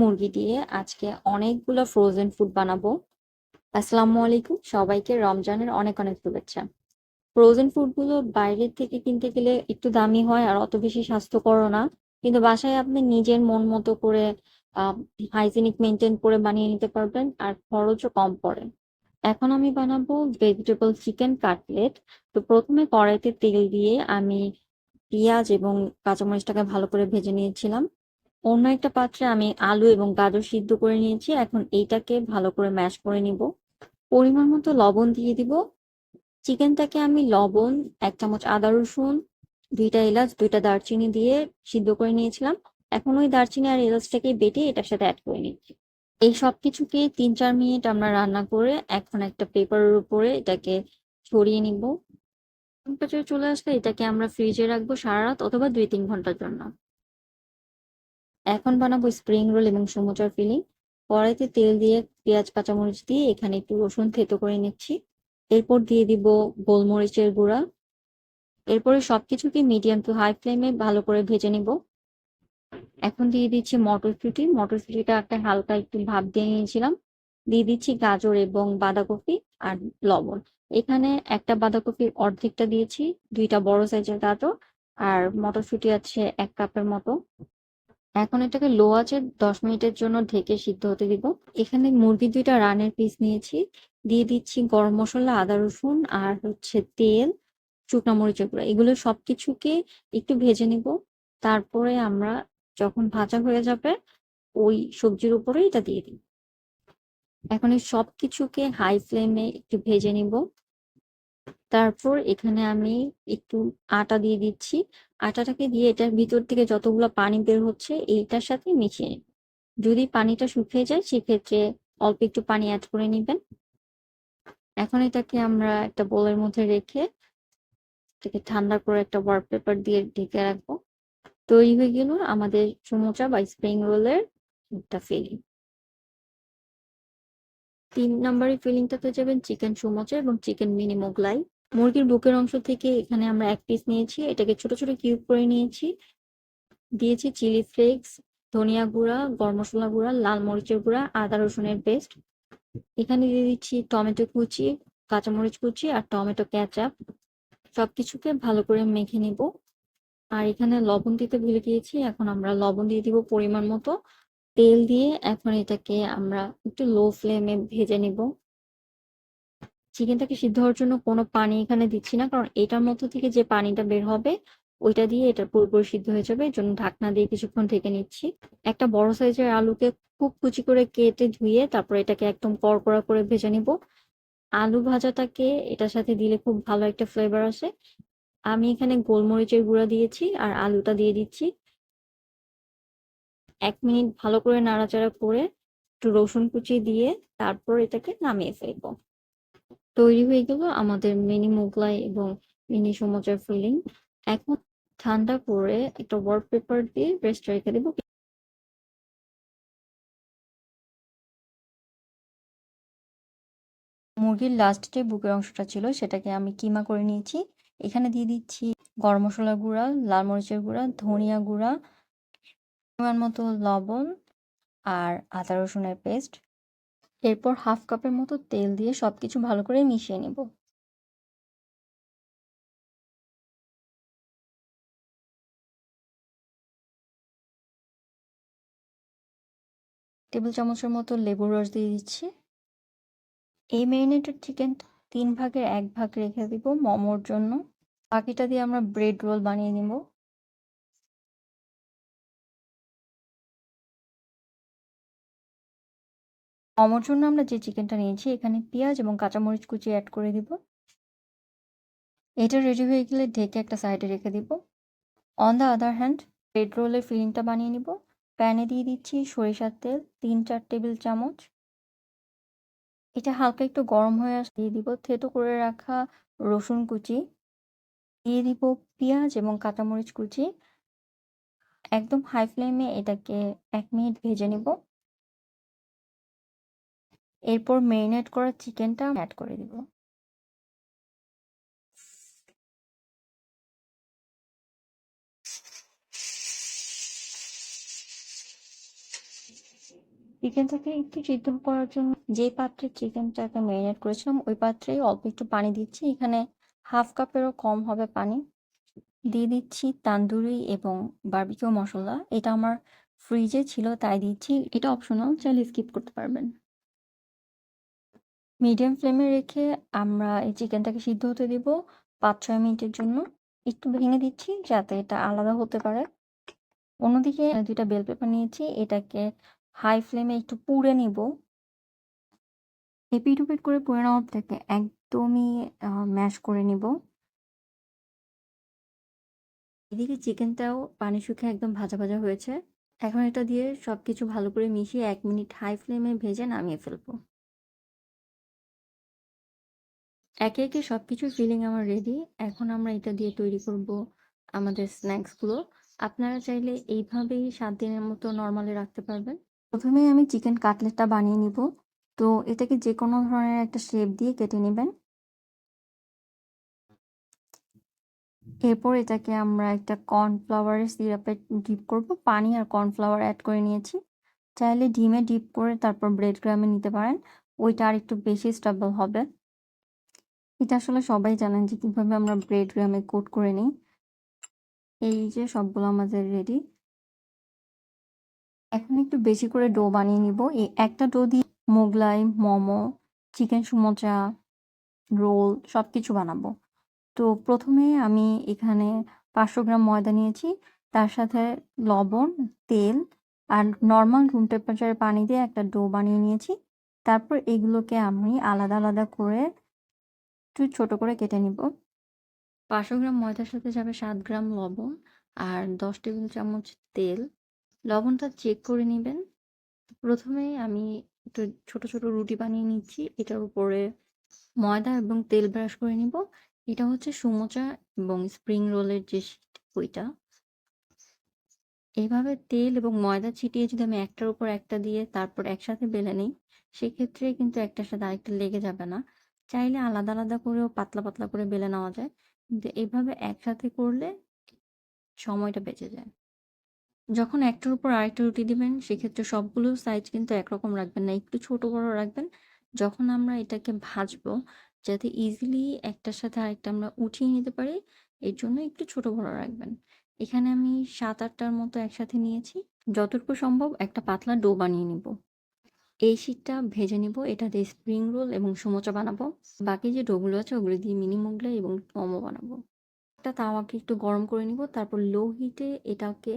মুরগি দিয়ে আজকে অনেকগুলো ফ্রোজেন ফুড বানাবো। আসসালামু আলাইকুম, সবাইকে রমজানের অনেক অনেক শুভেচ্ছা। ফ্রোজেন ফুডগুলো বাইরের থেকে কিনতে গেলে একটু দামি হয় আর অত বেশি স্বাস্থ্যকর না। কিন্তু বাসায় আপনি নিজের মন মতো করে হাইজিনিক মেনটেন করে বানিয়ে নিতে পারবেন আর খরচও কম পড়ে। এখন আমি বানাবো ভেজিটেবল চিকেন কাটলেট তো প্রথমে কড়াইতে তেল দিয়ে আমি পেঁয়াজ এবং কাঁচামরিচটাকে ভালো করে ভেজে নিয়েছিলাম। অন্য একটা পাত্রে আমি আলু এবং গাজর সিদ্ধ করে নিয়েছি। এখন এইটাকে ভালো করে ম্যাশ করে নিব। পরিমাণ মতো লবণ দিয়ে দিব। চিকেনটাকে আমি লবণ, এক চামচ আদা রসুন, দুইটা এলাচ, দুইটা দারচিনি দিয়ে সিদ্ধ করে নিয়েছিলাম। এখন ওই দারচিনি আর এলাচটাকে বেটে এটার সাথে অ্যাড করে নিচ্ছি। এই সব কিছুকে তিন চার মিনিট আমরা রান্না করে এখন একটা পেপারের উপরে এটাকে ছড়িয়ে নিব। টেম্পারেচার চলে আসলে এটাকে আমরা ফ্রিজে রাখব সারা রাত অথবা দুই তিন ঘণ্টার জন্য। এখন বানাবো স্প্রিং রোল এবং সমুচার ফিলিং কড়াইতে তেল দিয়ে পেঁয়াজ, কাঁচামরিচ দিয়ে এখানে একটু রসুন থেতো করে নিচ্ছি। এরপর দিয়ে দিব গোলমরিচের গুঁড়া। এরপরে সবকিছুকে মিডিয়াম টু হাই ফ্লেমে ভালো করে ভেজে নিব। এখন দিয়ে দিচ্ছি মটরশুঁটি। মটরশুঁটিটা একটা হালকা একটু ভাব দিয়ে নিয়েছিলাম। দিয়ে দিচ্ছি গাজর এবং বাঁধাকপি আর লবণ। এখানে একটা বাঁধাকপির অর্ধেকটা দিয়েছি, দুইটা বড় সাইজের গাজর আর মটরশুঁটি আছে এক কাপের মতো। এখন এটাকে লো আছে দশ মিনিটের জন্য ঢেকে সিদ্ধ হতে দিব। এখানে মুরগির দুইটা রানের পিস নিয়েছি। দিয়ে দিচ্ছি গরম মশলা, আদা রসুন আর হচ্ছে তেল, শুকনো মরিচের গুঁড়া। এগুলো সবকিছুকে একটু ভেজে নিব। তারপরে আমরা যখন ভাজা হয়ে যাবে, ওই সবজির উপরে এটা দিয়ে দিই এখন এই সবকিছুকে হাই ফ্লেমে একটু ভেজে নিব। তারপর এখানে আমি একটু আটা দিয়ে দিচ্ছি। আটাটাকে দিয়ে এটার ভিতর থেকে যতগুলো পানি বের হচ্ছে এইটার সাথে মিশিয়ে যদি পানিটা শুকিয়ে যায় সেক্ষেত্রে অল্প একটু পানি অ্যাড করে নেবেন। এখন এটাকে আমরা একটা বোলের মধ্যে রেখে এটাকে ঠান্ডা করে একটা ওয়ার পেপার দিয়ে ঢেকে রাখব। তৈরি হয়ে গেল আমাদের সমোচা বা স্প্রিং রোলের একটা ফিলিং তিন নম্বরের ফিলিংটাতে যাবেন চিকেন সমোচা এবং চিকেন মিনি মোগলাই মুরগির বুকের অংশ থেকে এখানে আমরা এক পিস নিয়েছি, এটাকে ছোট ছোট কিউব করে নিয়েছি। দিয়েছি চিলি ফ্লেক্স ধনিয়া গুঁড়া, গরম মশলা গুঁড়া, লাল মরিচের গুঁড়া, আদা রসুনের পেস্ট এখানে দিয়ে দিচ্ছি টমেটো কুচি, কাঁচামরিচ কুচি আর টমেটো ক্যাচাপ সবকিছুকে ভালো করে মেখে নিব। আর এখানে লবণ দিতে ভুলে গিয়েছি, এখন আমরা লবণ দিয়ে দিব পরিমাণ মতো। তেল দিয়ে এখন এটাকে আমরা একটু লো ফ্লেমে ভেজে নিব। চিকেনটাকে সিদ্ধ হওয়ার জন্য কোনো পানি এখানে দিচ্ছি না, কারণ এটার মধ্য থেকে যে পানিটা বের হবে, ওইটা দিয়ে এটা পুরোপুরি সিদ্ধ হয়ে যাবে। জন্য ঢাকনা দিয়ে কিছুক্ষণ ঢেকে নিচ্ছি। একটা বড় সাইজের আলুকে খুব কুচি করে কেটে ধুয়ে তারপর এটাকে একদম কড়কড়া করে ভেজে নিব। আলু ভাজাটাকে এটার সাথে দিলে খুব ভালো একটা ফ্লেভার আসে। আমি এখানে গোলমরিচের গুঁড়া দিয়েছি আর আলুটা দিয়ে দিচ্ছি। এক মিনিট ভালো করে নাড়াচাড়া করে একটু রসুন কুচি দিয়ে তারপর এটাকে নামিয়ে ফেলব। তৈরি হয়ে গেল আমাদের মিনি মোগলাই এবং মিনি সমুচার ফিলিং এখন ঠান্ডা করে একটা ওয়ার্ক পেপার দিয়ে রেস্ট রেখে দেবো। মুরগির লাস্ট যে বুকের অংশটা ছিল সেটাকে আমি কিমা করে নিয়েছি। এখানে দিয়ে দিচ্ছি গরম মশলার গুঁড়া, লাল মরিচের গুঁড়া, ধনিয়া গুঁড়া পরিমাণ মতো লবণ আর আদা রসুনের পেস্ট। এরপর হাফ কাপের মতো তেল দিয়ে সবকিছু ভালো করে মিশিয়ে নেব। টেবিল চামচের মতো লেবুর রস দিয়ে দিচ্ছি। এই ম্যারিনেটেড চিকেন তিন ভাগের এক ভাগ রেখে দিব মোমোর জন্য। বাকিটা দিয়ে আমরা ব্রেড রোল বানিয়ে নিব। মোমোর জন্য আমরা যে চিকেনটা নিয়েছি, এখানে পেঁয়াজ এবং কাঁচামরিচ কুচি অ্যাড করে দিব। এটা রেডি হয়ে গেলে ঢেকে একটা সাইডে রেখে দিব। On the other hand bread রোলের ফিলিংটা বানিয়ে নিব। প্যানে দিয়ে দিচ্ছি সরিষার তেল, তিন চার টেবিল চামচ। এটা হালকা একটু গরম হয়ে আস দিয়ে দিব থেতো করে রাখা রসুন কুচি। দিয়ে দিব পেঁয়াজ এবং কাঁচামরিচ কুচি। একদম হাই ফ্লেমে এটাকে এক মিনিট ভেজে নিব। এরপর মেরিনেট করা চিকেনটা অ্যাড করে দিব। চিকেনটাকে একটু সিদ্ধ করার জন্য যে পাত্রে চিকেনটাকে ম্যারিনেট করেছিলাম, ওই পাত্রেই অল্প একটু পানি দিচ্ছি। এখানে হাফ কাপেরও কম হবে পানি। দিয়ে দিচ্ছি তান্দুরি এবং বার্বিকিউ মশলা। এটা আমার ফ্রিজে ছিল, তাই দিচ্ছি। এটা অপশনাল চাইলে স্কিপ করতে পারবেন। মিডিয়াম ফ্লেমে রেখে আমরা এই চিকেনটাকে সিদ্ধ হতে দিব পাঁচ ছয় মিনিটের জন্য। একটু ভেঙে দিচ্ছি যাতে এটা আলাদা হতে পারে। অন্যদিকে দুইটা বেল পেপার নিয়েছি, এটাকে হাই ফ্লেমে একটু পুড়ে নিব। এপিট উপিট করে পুড়ে নেওয়ার থেকে একদমই ম্যাশ করে নিব। এদিকে চিকেনটাও পানি শুকিয়ে একদম ভাজা ভাজা হয়েছে। এখন এটা দিয়ে সব কিছু ভালো করে মিশিয়ে এক মিনিট হাই ফ্লেমে ভেজে নামিয়ে ফেলব। একে একে সব সবকিছুর ফিলিং আমার রেডি এখন আমরা এটা দিয়ে তৈরি করব আমাদের স্ন্যাক্সগুলো আপনারা চাইলে এইভাবেই সাত দিনের মতো নর্মালি রাখতে পারবেন। প্রথমেই আমি চিকেন কাটলেটটা বানিয়ে নিব। তো এটাকে যে কোনো ধরনের একটা শেপ দিয়ে কেটে নেবেন। এরপর এটাকে আমরা একটা কর্নফ্লাওয়ারের সিরাপে ডিপ করব। পানি আর কর্নফ্লাওয়ার অ্যাড করে নিয়েছি। চাইলে ডিমে ডিপ করে তারপর ব্রেড গ্রামে নিতে পারেন। ওইটা আর একটু বেশি স্টেবল হবে। এটা আসলে সবাই জানেন যে কীভাবে আমরা ব্রেড গ্রামে কোট করে নিই। এই যে সবগুলো আমাদের রেডি এখন একটু বেশি করে ডো বানিয়ে নিব। এই একটা ডো দিয়ে মোগলাই, মোমো চিকেন সুমোচা রোল সব কিছু বানাবো। তো প্রথমে আমি এখানে পাঁচশো গ্রাম ময়দা নিয়েছি। তার সাথে লবণ, তেল আর নর্মাল রুম টেম্পারেচারে পানি দিয়ে একটা ডো বানিয়ে নিয়েছি। তারপর এগুলোকে আমি আলাদা আলাদা করে একটু ছোট করে কেটে নিব। পাঁচশো গ্রাম ময়দার সাথে যাবে সাত গ্রাম লবণ আর দশ টেবিল চামচ তেল। লবণটা চেক করে নেবেন। প্রথমে আমি একটু ছোট ছোট রুটি বানিয়ে নিচ্ছি। এটার উপরে ময়দা এবং তেল ব্রাশ করে নিব। এটা হচ্ছে সুমোচা এবং স্প্রিং রোলের যে ওইটা। এইভাবে তেল এবং ময়দা ছিটিয়ে যদি আমি একটার উপর একটা দিয়ে তারপর একসাথে বেলে নিই, সেক্ষেত্রে কিন্তু একটার সাথে আরেকটা লেগে যাবে না। চাইলে আলাদা আলাদা করেও পাতলা পাতলা করে বেলে নেওয়া যায়। কিন্তু এইভাবে একসাথে করলে সময়টা বেঁচে যায়। যখন একটার উপর আরেকটা রুটি দিবেন, সেক্ষেত্রে সবগুলো সাইজ কিন্তু একরকম রাখবেন না। একটু ছোট বড় রাখবেন। যখন আমরা এটাকে ভাজবো, যাতে ইজিলি একটার সাথে আরেকটা আমরা উঠিয়ে নিতে পারি, এর জন্য একটু ছোট বড় রাখবেন। এখানে আমি সাত, আটটার মতো একসাথে নিয়েছি। যতটুকু সম্ভব একটা পাতলা ডো বানিয়ে নিব। এই শীটটা ভেজে নিব, এটা দিয়ে স্প্রিং রোল এবং সমোচা বানাবো। বাকি যে ডোগুলো আছে, ওগুলো দিয়ে মিনি মোগলাই এবং মোমো বানাবো। একটা তাওয়াকে একটু গরম করে নিব, তারপর লো হিটে এটাকে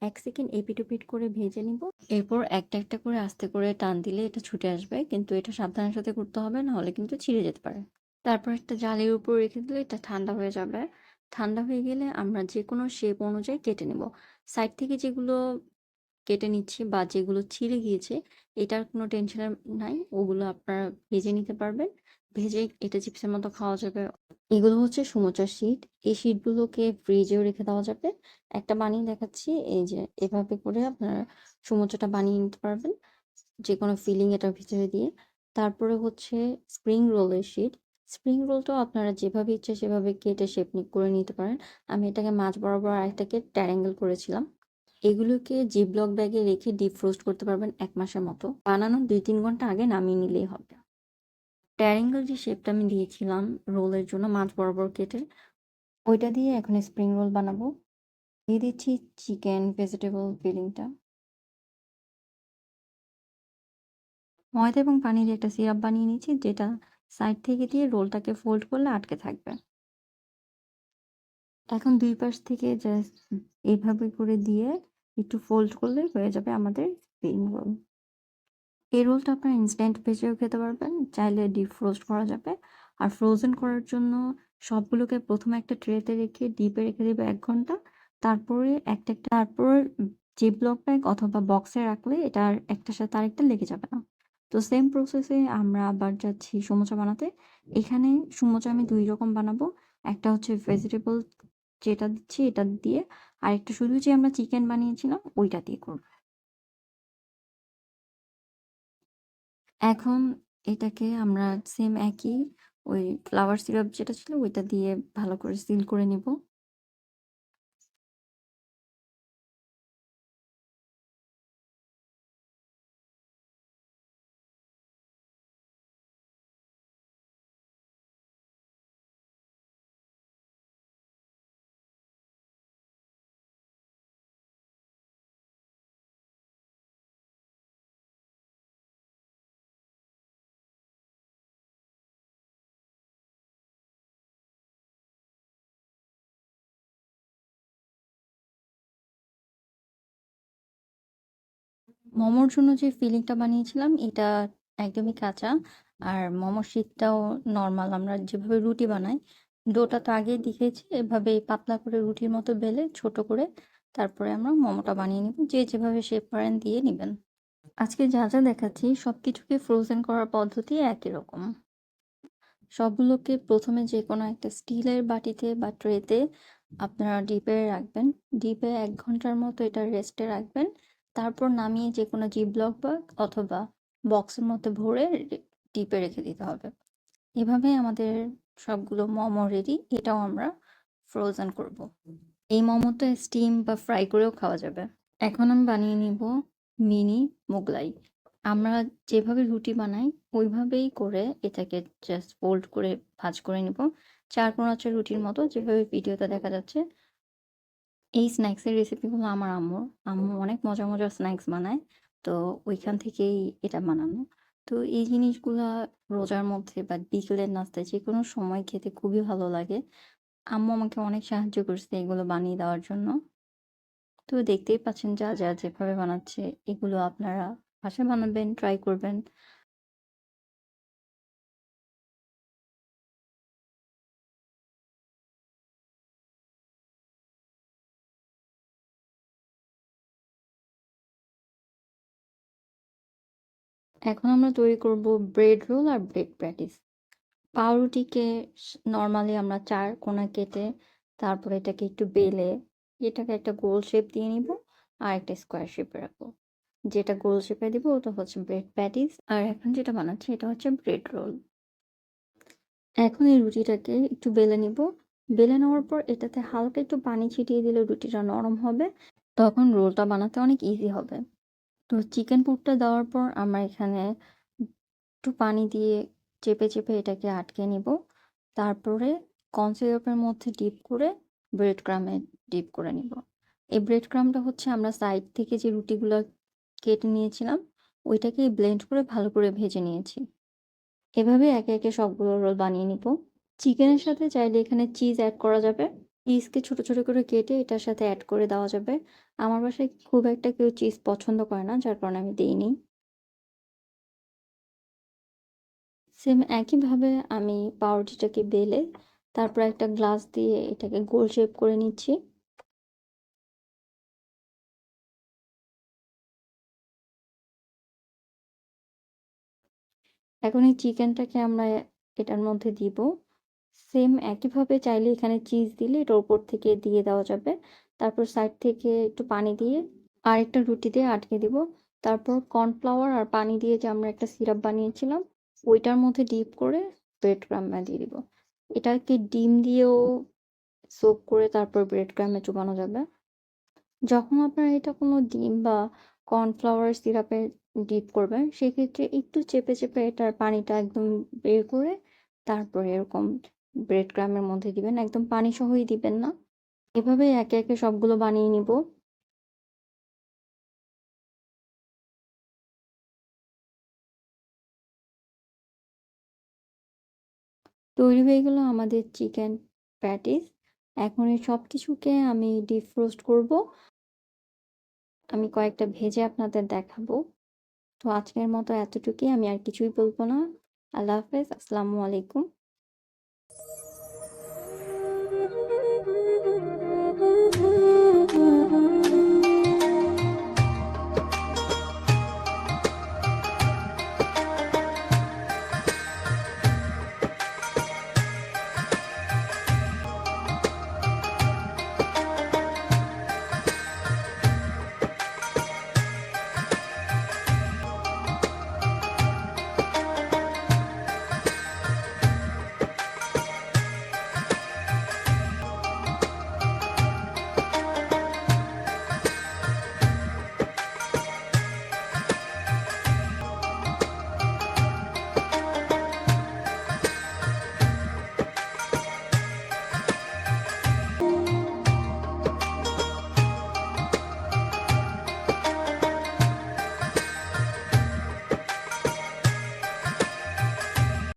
এক সেকেন্ড এপিট ওপিট করে ভেজে নিব। এরপর একটা একটা করে আস্তে করে টান দিলে এটা ছুটে আসবে, কিন্তু এটা সাবধানের সাথে করতে হবে না হলে কিন্তু ছিঁড়ে যেতে পারে। তারপর একটা জালের উপর রেখে দিলে এটা ঠান্ডা হয়ে যাবে। ঠান্ডা হয়ে গেলে আমরা যে কোনো শেপ অনুযায়ী কেটে নেব। সাইড থেকে যেগুলো কেটে নিচ্ছি বা যেগুলো ছিঁড়ে গিয়েছে, এটার কোনো টেনশনের নাই, ওগুলো আপনারা ভেজে নিতে পারবেন। ভেজে এটা চিপসের মতো খাওয়া যাবে। এগুলো হচ্ছে সমোচার শীট। এই শীটগুলোকে ফ্রিজেও রেখে দেওয়া যাবে। একটা বানিয়ে দেখাচ্ছি, এই যে এভাবে করে আপনারা সমোচাটা বানিয়ে নিতে পারবেন যে কোনো ফিলিং এটার ভিতরে দিয়ে। তারপরে হচ্ছে স্প্রিং রোলের শীট। স্প্রিং রোলটাও আপনারা যেভাবে ইচ্ছে সেভাবে কেটে শেপ করে নিতে পারেন। আমি এটাকে মাছ বরাবর আরেকটাকে ট্যারেঙ্গেল করেছিলাম। এগুলোকে জিপলক ব্যাগে রেখে ডিপ ফ্রোস্ট করতে পারবেন এক মাসের মতো। বানানোর দুই তিন ঘণ্টা আগে নামিয়ে নিলেই হবে। ট্যারিঙ্গেল যে শেপটা আমি দিয়েছিলাম রোলের জন্য মাছ বরাবর কেটে, ওইটা দিয়ে এখন স্প্রিং রোল বানাবো। দিয়ে দিচ্ছি চিকেন, ভেজিটেবল ফিলিংটা ময়দা এবং পানি দিয়ে একটা সিরাপ বানিয়ে নিচ্ছি যেটা সাইড থেকে দিয়ে রোলটাকে ফোল্ড করলে আটকে থাকবে। এখন দুই পাশ থেকে জাস্ট এইভাবে করে দিয়ে একটু ফোল্ড করলে হয়ে যাবে আমাদের স্প্রিং রোল এই রোলটা আপনারা ইনস্ট্যান্ট ভেজেও খেতে পারবেন, চাইলে ডিপ ফ্রোস্ট করা যাবে। আর ফ্রোজেন করার জন্য সবগুলোকে প্রথমে একটা ট্রেতে রেখে ডিপে রেখে দেবে এক ঘণ্টা। তারপরে একটা একটা, তারপর যে ব্লক ব্যাগ অথবা বক্সে রাখলে এটার একটার সাথে আরেকটা লেগে যাবে না। তো সেম প্রসেসে আমরা আবার যাচ্ছি সমোচা বানাতে। এখানে সমোচা আমি দুই রকম বানাবো। একটা হচ্ছে ভেজিটেবল যেটা দিচ্ছি এটা দিয়ে আর একটা শুধু যে আমরা চিকেন বানিয়েছিলাম ওইটা দিয়ে করব। এখন এটাকে আমরা সেম একই ওই ফ্লাওয়ার সিরাপ যেটা ছিল ওইটা দিয়ে ভালো করে সিল করে নিব। মোমোর জন্য যে ফিলিংটা বানিয়েছিলাম, এটা একদমই কাঁচা। আর মোমোর শীতটাও নর্মাল আমরা যেভাবে রুটি বানাই, ডোটা তো আগেই দেখিয়েছি, এভাবে পাতলা করে রুটির মতো বেলে ছোট করে তারপরে আমরা মোমোটা বানিয়ে নিব। যে যেভাবে শেপ করেন দিয়ে নেবেন। আজকে যা যা দেখাচ্ছি সব কিছুকে ফ্রোজেন করার পদ্ধতি একই রকম। সবগুলোকে প্রথমে যে কোনো একটা স্টিলের বাটিতে বা ট্রেতে আপনারা ডিপে রাখবেন। ডিপে এক ঘণ্টার মতো এটা রেস্টে রাখবেন। তারপর নামিয়ে যে কোনো জিপলক ব্যাগ অথবা বক্সের মধ্যে ভরে টিপে রেখে দিতে হবে। এভাবে আমাদের সবগুলো মোমো রেডি এটাও আমরা ফ্রোজেন করব। এই মোমোতে স্টিম বা ফ্রাই করেও খাওয়া যাবে। এখন আমি বানিয়ে নিব মিনি মোগলাই। আমরা যেভাবে রুটি বানাই, ওইভাবেই করে এটাকে জাস্ট ফোল্ড করে ভাজ করে নিব। চার কোনাচের রুটির মতো যেভাবে ভিডিওতে দেখা যাচ্ছে এই স্ন্যাক্সের রেসিপিগুলো আমার আম্মুর। আম্মু অনেক মজার মজার স্ন্যাক্স বানায় তো ওইখান থেকেই এটা বানানো। তো এই জিনিসগুলা রোজার মধ্যে বা বিকেলের নাস্তায় যে কোনো সময় খেতে খুবই ভালো লাগে। আম্মু আমাকে অনেক সাহায্য করছে এগুলো বানিয়ে দেওয়ার জন্য। তো দেখতেই পাচ্ছেন যা যা যেভাবে বানাচ্ছে এগুলো আপনারা বাসায় বানাবেন ট্রাই করবেন। এখন আমরা তৈরি করব ব্রেড রোল আর ব্রেড প্যাটিস পাউরুটিকে নর্মালি আমরা চার কোনা কেটে তারপরে এটাকে একটু বেলে এটাকে একটা গোল শেপ দিয়ে নিব আর একটা স্কোয়ার শেপে রাখব। যেটা গোল শেপে দিব ওটা হচ্ছে ব্রেড প্যাটিস আর এখন যেটা বানাচ্ছি এটা হচ্ছে ব্রেড রোল এখন এই রুটিটাকে একটু বেলে নিব। বেলে নেওয়ার পর এটাতে হালকা একটু পানি ছিটিয়ে দিলে রুটিটা নরম হবে। তখন রোলটা বানাতে অনেক ইজি হবে। তো চিকেন পুরটা দেওয়ার পর আমরা এখানে একটু পানি দিয়ে চেপে চেপে এটাকে আটকে নিব। তারপরে কনসিরাপের মধ্যে ডিপ করে ব্রেড ক্রামে ডিপ করে নিব। এই ব্রেড ক্রামটা হচ্ছে আমরা সাইড থেকে যে রুটিগুলো কেটে নিয়েছিলাম, ওইটাকে ব্লেন্ড করে ভালো করে ভেজে নিয়েছি। এভাবে একে একে সবগুলো রোল বানিয়ে নিব। চিকেনের সাথে চাইলে এখানে চিজ অ্যাড করা যাবে। চিজকে ছোট ছোট করে কেটে এটার সাথে অ্যাড করে দেওয়া যাবে। আমার বাসায় খুব একটা কেউ চিজ পছন্দ করে না, যার কারণে আমি দিইনি। সেম একইভাবে আমি পাউরুটিটাকে বেলে তারপর একটা গ্লাস দিয়ে এটাকে গোল শেপ করে নিচ্ছি। এখন এই চিকেনটাকে আমরা এটার মধ্যে দিব। সেম একইভাবে চাইলে এখানে চিজ দিলে এটার উপর থেকে দিয়ে দেওয়া যাবে। তারপর সাইড থেকে একটু পানি দিয়ে আরেকটা রুটি দিয়ে আটকে দিব। তারপর কর্নফ্লাওয়ার আর পানি দিয়ে যে আমরা একটা সিরাপ বানিয়েছিলাম, ওইটার মধ্যে ডিপ করে ব্রেড ক্রামে দিয়ে দিব। এটাকে ডিম দিয়েও সোপ করে তারপর ব্রেড ক্রামে চুবানো যাবে। যখন আপনারা এটা কোনো ডিম বা কর্নফ্লাওয়ার সিরাপে ডিপ করবেন, সেক্ষেত্রে একটু চেপে চেপে এটার পানিটা একদম বের করে তারপরে এরকম ব্রেড ক্রামের মধ্যে দিবেন, একদম পানি সহই দিবেন না। এভাবে একে একে সবগুলো বানিয়ে নিব। তৈরি হয়ে গেল আমাদের চিকেন প্যাটিস। এখন এই সব কিছুকে আমি ডিপ রোস্ট করব। আমি কয়েকটা ভেজে আপনাদের দেখাবো। তো আজকের মতো এতটুকুই, আমি আর কিছুই বলব না। আল্লাহ হাফেজ, আসসালামু আলাইকুম।